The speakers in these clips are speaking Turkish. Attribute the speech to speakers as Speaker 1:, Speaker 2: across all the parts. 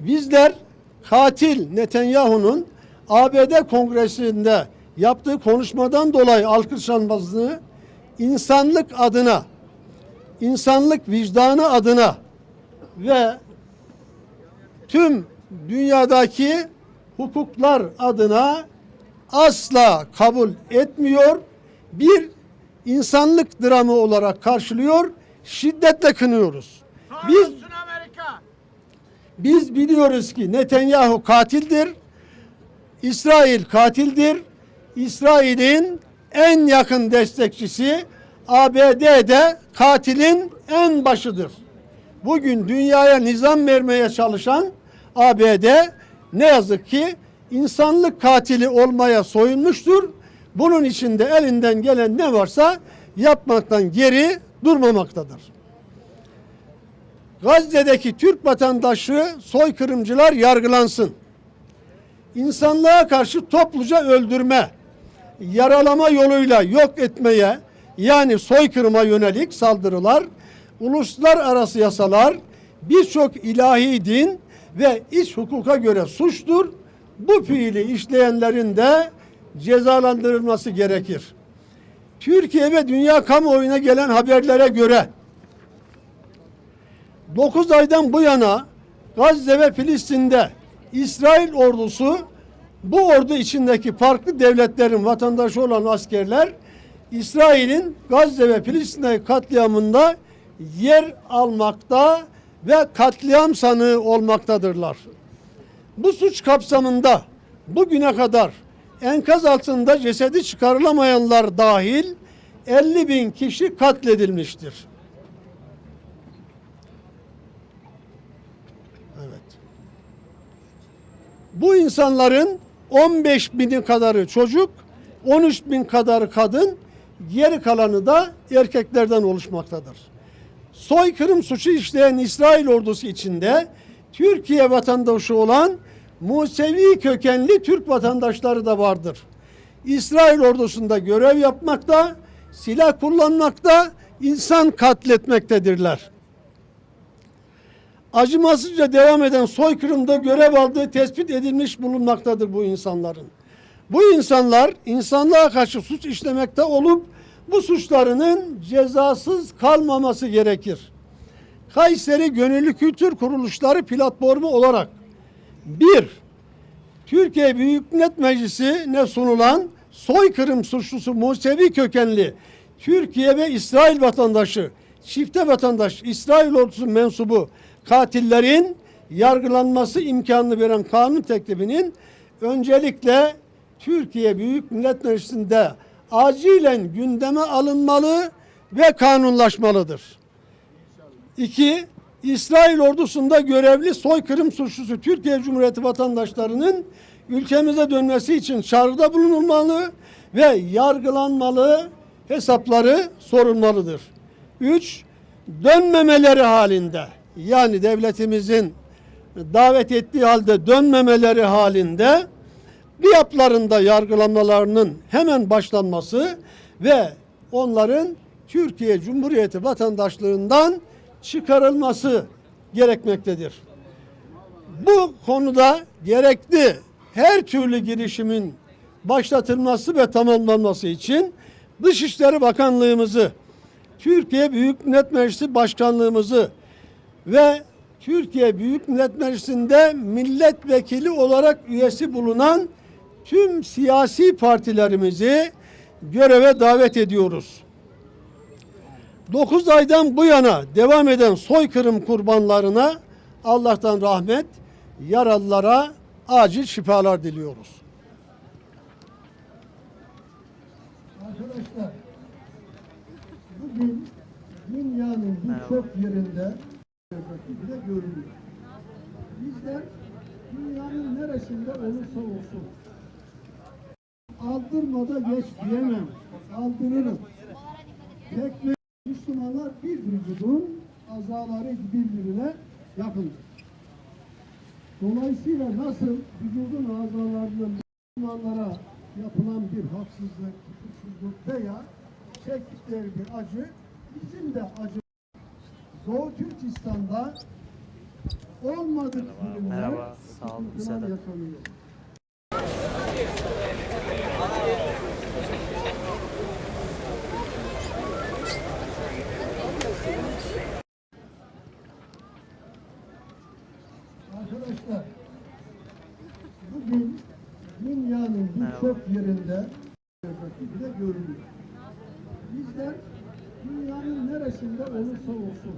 Speaker 1: Bizler katil Netanyahu'nun ABD kongresinde yaptığı konuşmadan dolayı alkışlanmasını insanlık adına, insanlık vicdanı adına ve tüm dünyadaki hukuklar adına asla kabul etmiyor. Bir insanlık dramı olarak karşılıyor. Şiddetle kınıyoruz. Biz.
Speaker 2: Biz
Speaker 1: biliyoruz ki Netanyahu katildir. İsrail katildir. İsrail'in en yakın destekçisi ABD'de katilin en başıdır. Bugün dünyaya nizam vermeye çalışan ABD ne yazık ki insanlık katili olmaya soyunmuştur. Bunun için de elinden gelen ne varsa yapmaktan geri durmamaktadır. Gazze'deki Türk vatandaşı soykırımcılar yargılansın. İnsanlığa karşı topluca öldürme, yaralama yoluyla yok etmeye yani soykırıma yönelik saldırılar, uluslararası yasalar, birçok ilahi din ve iç hukuka göre suçtur. Bu fiili işleyenlerin de cezalandırılması gerekir. Türkiye ve dünya kamuoyuna gelen haberlere göre 9 aydan bu yana Gazze ve Filistin'de İsrail ordusu bu ordu içindeki farklı devletlerin vatandaşı olan askerler İsrail'in Gazze ve Filistin'deki katliamında yer almakta ve katliam sanığı olmaktadırlar. Bu suç kapsamında bugüne kadar enkaz altında cesedi çıkarılamayanlar dahil 50 bin kişi katledilmiştir. Bu insanların 15 bini kadarı çocuk, 13 bin kadarı kadın, geri kalanı da erkeklerden oluşmaktadır. Soykırım suçu işleyen İsrail ordusu içinde Türkiye vatandaşı olan Musevi kökenli Türk vatandaşları da vardır. İsrail ordusunda görev yapmakta, silah kullanmakta, insan katletmektedirler acımasızca devam eden soykırımda görev aldığı tespit edilmiş bulunmaktadır bu insanların. Bu insanlar insanlığa karşı suç işlemekte olup bu suçlarının cezasız kalmaması gerekir. Kayseri Gönüllü Kültür Kuruluşları platformu olarak bir, Türkiye Büyük Millet Meclisi'ne sunulan soykırım suçlusu Musevi kökenli Türkiye ve İsrail vatandaşı, çifte vatandaş, İsrail ordusu mensubu katillerin yargılanması imkanını veren kanun teklifinin öncelikle Türkiye Büyük Millet Meclisi'nde acilen gündeme alınmalı ve kanunlaşmalıdır. İki, İsrail ordusunda görevli soykırım suçlusu Türkiye Cumhuriyeti vatandaşlarının ülkemize dönmesi için çağrıda bulunulmalı ve yargılanmalı hesapları sorulmalıdır. Üç, dönmemeleri halinde yani devletimizin davet ettiği halde dönmemeleri halinde yaplarında yargılamalarının hemen başlanması ve onların Türkiye Cumhuriyeti vatandaşlığından çıkarılması gerekmektedir. Bu konuda gerekli her türlü girişimin başlatılması ve tamamlanması için Dışişleri Bakanlığımızı, Türkiye Büyük Millet Meclisi Başkanlığımızı ve Türkiye Büyük Millet Meclisi'nde milletvekili olarak üyesi bulunan tüm siyasi partilerimizi göreve davet ediyoruz. 9 aydan bu yana devam eden soykırım kurbanlarına Allah'tan rahmet, yaralılara acil şifalar diliyoruz. Arkadaşlar, bugün dünyanın birçok yerinde bile görülüyor. Bizler dünyanın neresinde olursa olsun aldırmada geç diyemem. Aldırırım. Tekme Müslümanlar bir vücudun azaları birbirine yakındır. Dolayısıyla nasıl vücudun azalarının Müslümanlara yapılan bir haksızlık, hukuksuzluk veya çektikleri bir acı bizim de acı Doğu Türkistan'da olmadık zulümler,
Speaker 2: Merhaba, sağ olun, de.
Speaker 1: yaşanıyor. Arkadaşlar, bugün dünyanın birçok yerinde bile görülüyor. Bizler dünyanın neresinde olursa olsun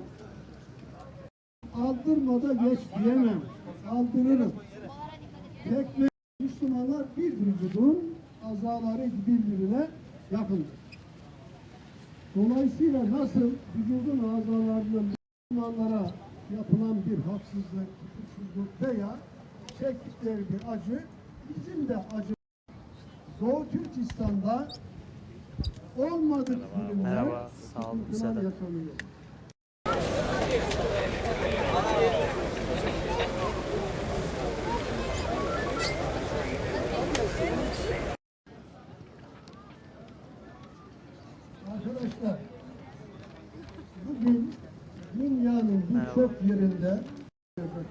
Speaker 1: aldırmada geç diyemem. Aldırırım. Tekme Müslümanlar bir vücudun azaları birbirine yakındır. Dolayısıyla nasıl vücudun azalarının Müslümanlara yapılan bir haksızlık, kusursuzluk veya çektikleri bir acı bizim de acı Doğu Türkistan'da olmadık zulümler,
Speaker 2: merhaba, sağ olun, bize de.
Speaker 1: Arkadaşlar, bugün dünyanın birçok yerinde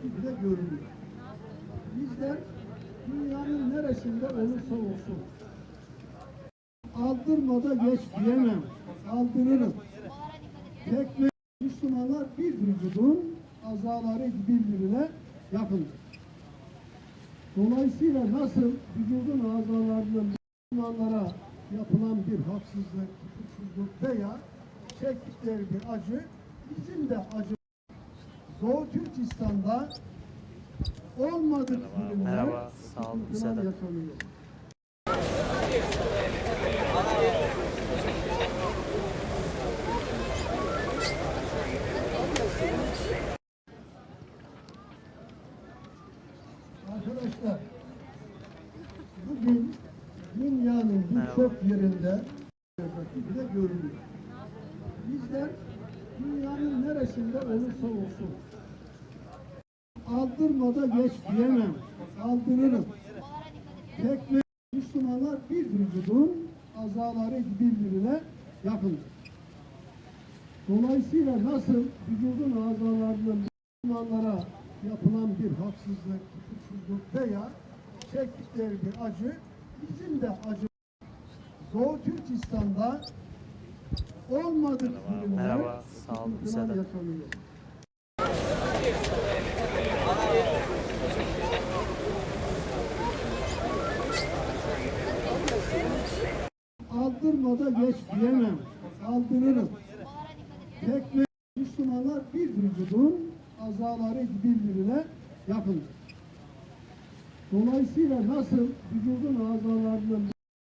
Speaker 1: bile görülüyor. Bizler dünyanın neresinde olursa olsun aldırmada geç diyemem. Aldırırım. Tekme Müslümanlar bir vücudun azaları birbirine yakındır. Dolayısıyla nasıl vücudun azalarının Müslümanlara yapılan bir haksızlık, kusursuzluk veya çektikleri bir acı bizim de acı Doğu Türkistan'da olmadık zulümler,
Speaker 2: merhaba, sağ olun,
Speaker 1: yaşanıyor. Arkadaşlar, bugün dünyanın birçok yerinde bile görülüyor. Bizler dünyanın neresinde olursa olsun aldırmada geç diyemem. Aldırırım. Tekme Müslümanlar bir vücudun azaları birbirine yakındır. Dolayısıyla nasıl vücudun azalarının Müslümanlara yapılan bir haksızlık, kusursuzluk veya çektikleri bir acı bizim de acı Doğu Türkistan'da olmadık zulümler,
Speaker 2: merhaba, sağ olun, bize de.
Speaker 1: yaşanıyor. aldırmada geç diyemem. Aldırırım. Tekme Müslümanlar bir vücudun azaları birbirine yakındır. Dolayısıyla nasıl vücudun azalarının